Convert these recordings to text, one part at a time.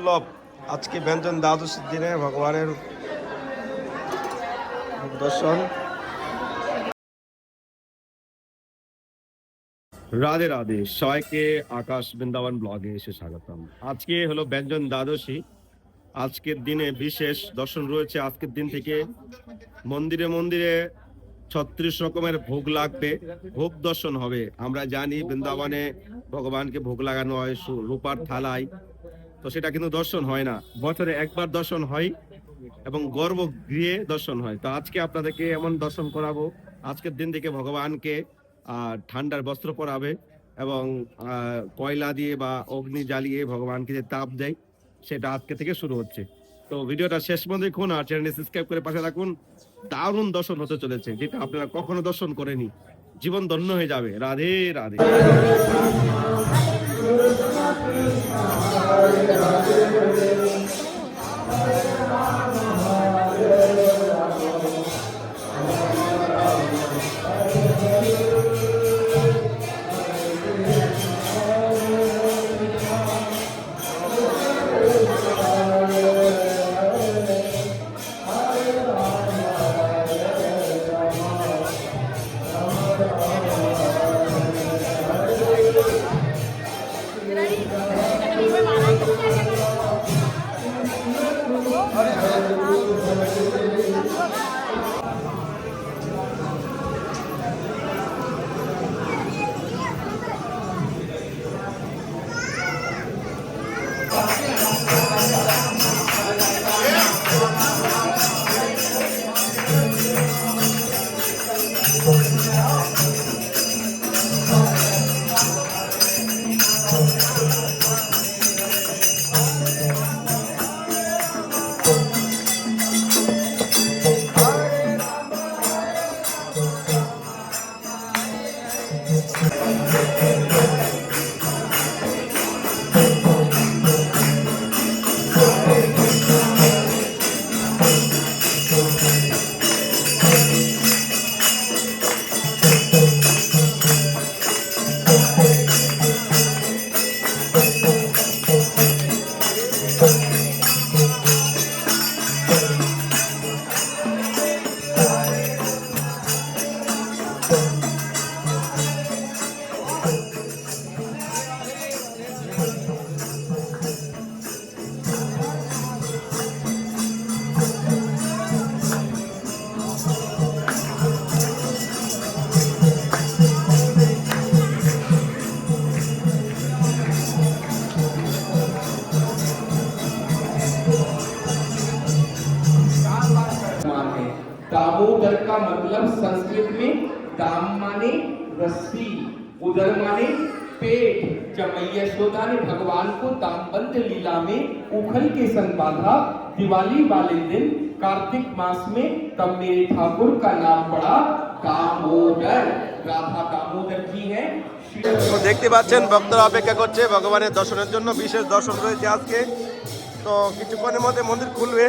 দুর্লভ আজকে ব্যঞ্জন দ্বাদশীর দিনে ভগবানের দর্শন। রাধে রাধে, সবাইকে আকাশ বৃন্দাবন ব্লগে এসে স্বাগতম। আজকে হলো ব্যঞ্জন দ্বাদশী। আজকের দিনে বিশেষ দর্শন রয়েছে। আজকের দিন থেকে মন্দিরে মন্দিরে ছত্রিশ রকমের ভোগ লাগবে। ভোগ দর্শন হবে। আমরা জানি বৃন্দাবনে ভগবানকে ভোগ লাগানো হয় রূপার থালায়। তো সেটা কিন্তু দর্শন হয় না। বছরে একবার দর্শন হয় এবং গর্ভগৃহে দর্শন হয়। তো আজকে আপনাদেরকে এমন দর্শন করাবো, আজকের দিন থেকে ভগবানকে ঠান্ডার বস্ত্র পরাবে এবং কয়লা দিয়ে বা অগ্নি জ্বালিয়ে ভগবানকে যে তাপ দেয়, সেটা আজকে থেকে শুরু হচ্ছে। তো ভিডিওটা শেষ পর্যন্ত দেখুন আর চ্যানেলটি সাবস্ক্রাইব করে পাশে রাখুন দারুণ দর্শন হতে চলেছে, যেটা আপনারা কখনো দর্শন করেনি। জীবন ধন্য হয়ে যাবে। রাধে রাধে। Thank you. दामोदर का मतलब संस्कृत में दाम माने रस्सी उदर माने पेट जब मैया यशोदा ने भगवान को दामबंद लीला में उखल के संग बांधा दिवाली वाले दिन कार्तिक मास में तब मेरे ठाकुर का नाम पड़ा दामोदर राधा दामोदर की है श्री তো দেখতে পাচ্ছেন ভক্তরা অপেক্ষা করছে ভগবানের দর্শনের জন্য বিশেষ দর্শন রয়েছে আজকে তো কিছুক্ষণের মধ্যে মন্দির খুলবে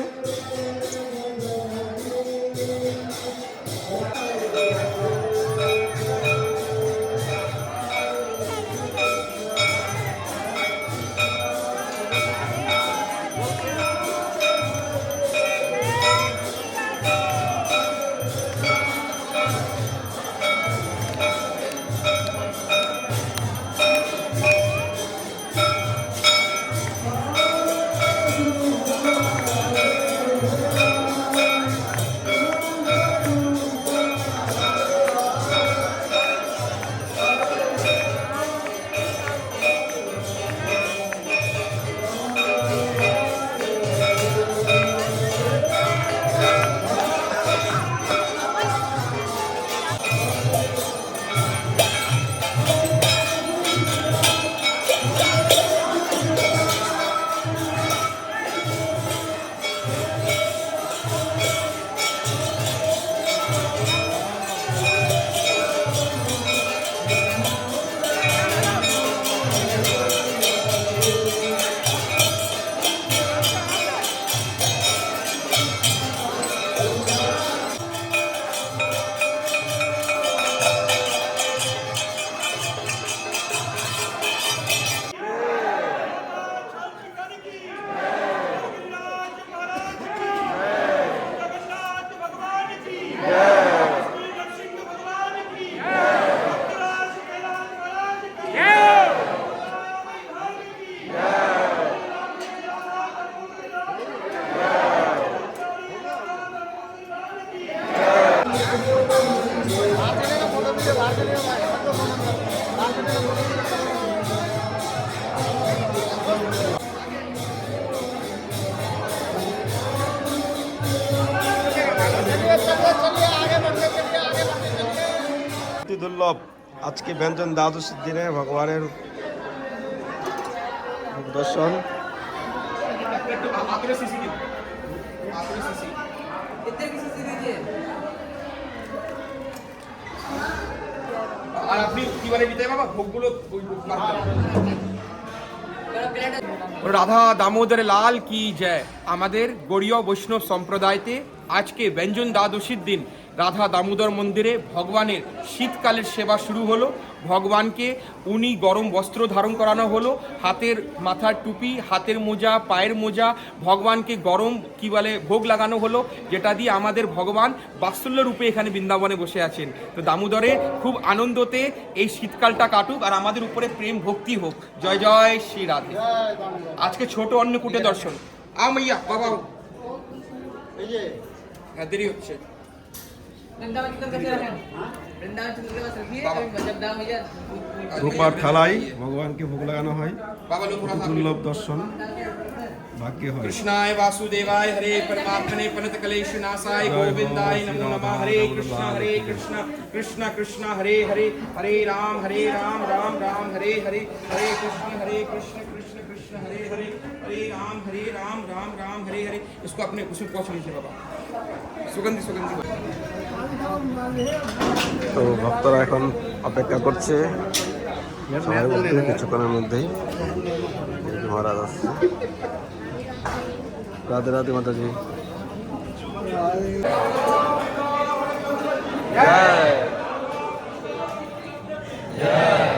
সব আজকে ব্যঞ্জন দ্বাদশীর দিনে ভগবানের দর্শন। রাধা দামোদর লাল কি জয়। আমাদের গড়ীয় বৈষ্ণব সম্প্রদায়তে আজকে ব্যঞ্জন দ্বাদশীর দিন। রাধা দামোদর মন্দিরে ভগবানের শীতকালের সেবা শুরু হলো। ভগবানকে উনি গরম বস্ত্র ধারণ করানো হলো। হাতের মাথার টুপি হাতের মোজা পায়ের মোজা ভগবানকে গরম কি বলে ভোগ লাগানো হলো যেটা দিয়ে আমাদের ভগবান বাৎসল্য রূপে এখানে বৃন্দাবনে বসে আছেন। তো দামোদরে খুব আনন্দতে এই শীতকালটা কাটুক আর আমাদের উপরে প্রেম ভক্তি হোক। জয় জয় শ্রী রাধে। আজকে ছোট অন্নকূটে দর্শন। আমাইয়া বাবা। হ্যাঁ দেরি হচ্ছে। वृंदावन चिकन कैसे रखें वृंदावन चिकन के पास रखिए बाबा। अभी जब दाम भैया রূপার থালাই ভগবানকে ভোগ লাগানো হয় বাবা লো থোড়া সা দুর্লভ দর্শন ভাগ্য হয় कृष्णाय वासुदेवाय हरे परमात्मने पनत कलेश नासाय गोविंदाय नमो नमः हरे कृष्ण हरे कृष्ण कृष्ण कृष्ण हरे हरे हरे राम हरे राम राम राम हरे हरे हरे कृष्ण हरे कृष्ण कृष्ण कृष्ण हरे हरे हरे राम हरे राम राम राम हरे हरे इसको अपने कुसुम पहुंच लीजिए बाबा सुगंधि सुगंधि তো ভক্তরা এখন অপেক্ষা করছে। কিছুক্ষণের মধ্যেই। মহারাজ আসছে। রাধে রাধে মাতাজি। Yeah. রাধা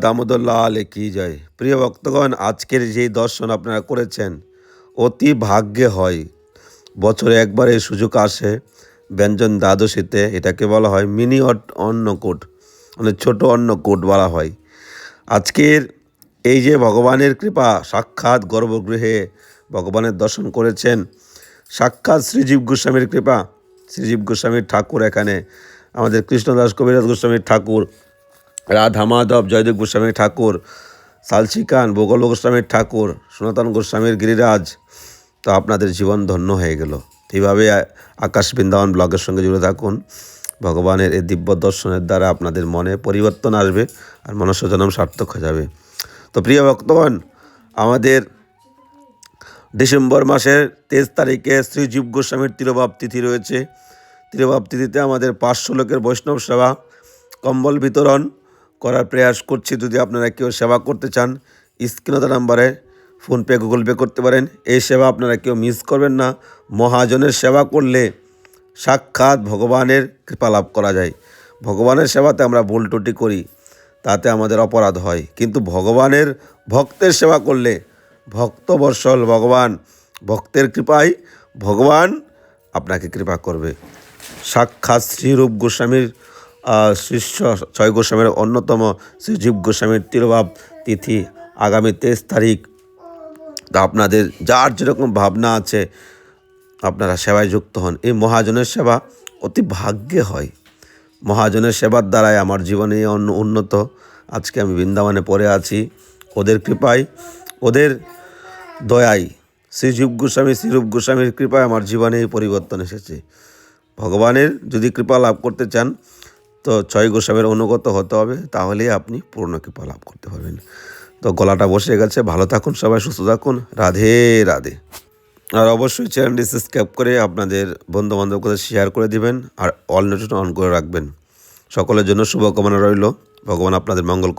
দামোদর লাল কি জয়। প্রিয় ভক্তগণ, আজকের যেই দর্শন আপনারা করেছেন, অতি ভাগ্যে হয়। বছরে একবার এই সুযোগ আসে, ব্যঞ্জন দ্বাদশীতে, এটাকে বলা হয় মিনি অট- অন্নকূট মানে ছোট অন্নকূট বলা হয়। আজকের এই যে ভগবানের কৃপা, সাক্ষাৎ গর্ভগৃহে ভগবানের দর্শন করেছেন, সাক্ষাৎ শ্রীজীব গোস্বামীর কৃপা, শ্রীজীব গোস্বামীর ঠাকুর এখানে, আমাদের কৃষ্ণদাস কবিরাজ গোস্বামীর ঠাকুর রাধা মাধব, জয়দেব গোস্বামী ঠাকুর সালচিকান বগল গোস্বামীর ঠাকুর, সনাতন গোস্বামীর গিরিরাজ। তো আপনাদের জীবন ধন্য হয়ে গেল। এইভাবে আকাশ বৃন্দাবন ব্লগের সঙ্গে জুড়ে থাকুন। ভগবানের এই দিব্য দর্শনের দ্বারা আপনাদের মনে পরিবর্তন আসবে আর মনুষ্য জন্ম সার্থক হয়ে যাবে। তো প্রিয় ভক্তগণ, আমাদের ডিসেম্বর মাসের তেইশ তারিখে শ্রী জীব গোস্বামীর তিরোভাব তিথি রয়েছে। তিরোভাব তিথিতে আমাদের পাঁচশো লোকের বৈষ্ণব সেবা কম্বল বিতরণ করার প্রয়াস করছি। যদি আপনারা কেউ সেবা করতে চান, স্ক্রিনত নাম্বারে ফোনপে, গুগল পে করতে পারেন। এই সেবা আপনারা কেউ মিস করবেন না। মহাজনের সেবা করলে সাক্ষাৎ ভগবানের কৃপা লাভ করা যায়। ভগবানের সেবাতে আমরা ত্রুটি করি, তাতে আমাদের অপরাধ হয়। কিন্তু ভগবানের ভক্তের সেবা করলে ভক্তবর্ষল ভগবান, ভক্তের কৃপায় ভগবান আপনাকে কৃপা করবে। সাক্ষাৎ শ্রীরূপ গোস্বামীর শিষ্য ছয় গোস্বামীর অন্যতম শ্রীজীব গোস্বামীর তিরোভাব তিথি আগামী তেইশ তারিখ। তা আপনাদের যার যেরকম ভাবনা আছে, আপনারা সেবায় যুক্ত হন। এই মহাজনের সেবা অতি ভাগ্যে হয়। মহাজনের সেবার দ্বারাই আমার জীবনে অন্য উন্নত। আজকে আমি বৃন্দাবনে পড়ে আছি। ওদের কৃপায়, ওদের দয়ায় শ্রীজীব গোস্বামী শ্রীরূপ গোস্বামীর কৃপায় আমার জীবনে পরিবর্তন এসেছে। ভগবানের যদি কৃপা লাভ করতে চান তো ছয় গোস্বামীর অনুগত হতে হবে, তাহলেই আপনি পূর্ণ কৃপা লাভ করতে পারবেন। তো গলাটা বসে গেছে, ভালো থাকুন সবাই, সুস্থ থাকুন, রাধে রাধে। আর অবশ্যই চ্যানেলটি সাবস্ক্রাইব করে আপনাদের বন্ধু বান্ধবকে শেয়ার করে দিবেন আর অল নোটিফিকেশন অন করে রাখবেন। সকলের জন্য শুভকামনা রইল, ভগবান আপনাদের মঙ্গল।